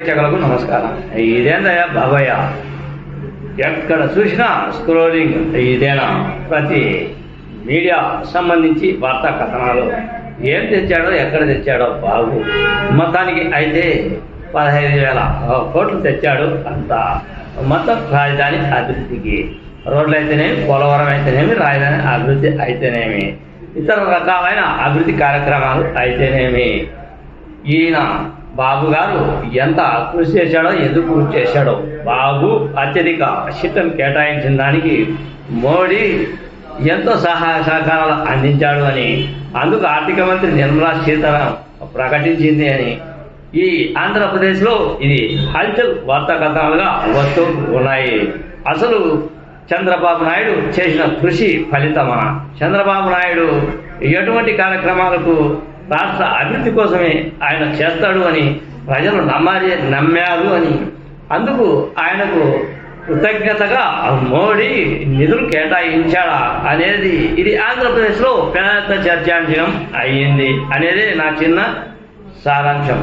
ప్రేక్షకులకు నమస్కారం. ఇదేందయ్యా బాబయ్య? ఎక్కడ చూసినా స్క్రోలింగ్ ఇదేనా? ప్రతి మీడియా సంబంధించి వార్తా కథనాలు. ఏం తెచ్చాడో ఎక్కడ తెచ్చాడో బాబు. మొత్తానికి అయితే పదహైదు వేల కోట్లు తెచ్చాడు అంత. మొత్తం రాజధాని అభివృద్ధికి. రోడ్లు అయితేనేమి పోలవరం అయితేనేమి రాజధాని అభివృద్ధి అయితేనేమి. ఇతర రకాలైన అభివృద్ధి కార్యక్రమాలు అయితేనేమి. ఈయన బాబు గారు ఎంత కృషి చేశాడో ఎందుకు కృషి చేశాడో బాబు అత్యధిక శిట్టం కేటాయించిన దానికి మోడీ ఎంతో సహాయ సహకారాలు అందించాడు అని అందుకు ఆర్థిక మంత్రి నిర్మలా సీతారాం ప్రకటించింది అని. ఈ ఆంధ్రప్రదేశ్లో ఇది హల్చల్ వార్తా కథనాలుగా వస్తూ ఉన్నాయి. అసలు చంద్రబాబు నాయుడు చేసిన కృషి ఫలితమా? చంద్రబాబు నాయుడు ఎటువంటి కార్యక్రమాలకు రాష్ట్ర అభివృద్ధి కోసమే ఆయన చేస్తాడు అని ప్రజలు నమ్మాలి నమ్మారు అని. అందుకు ఆయనకు కృతజ్ఞతగా మోడీ నిధులు కేటాయించాడా అనేది ఇది ఆంధ్రప్రదేశ్లో పెద్ద చర్చాంశం అయ్యింది అనేది నా చిన్న సారాంశం.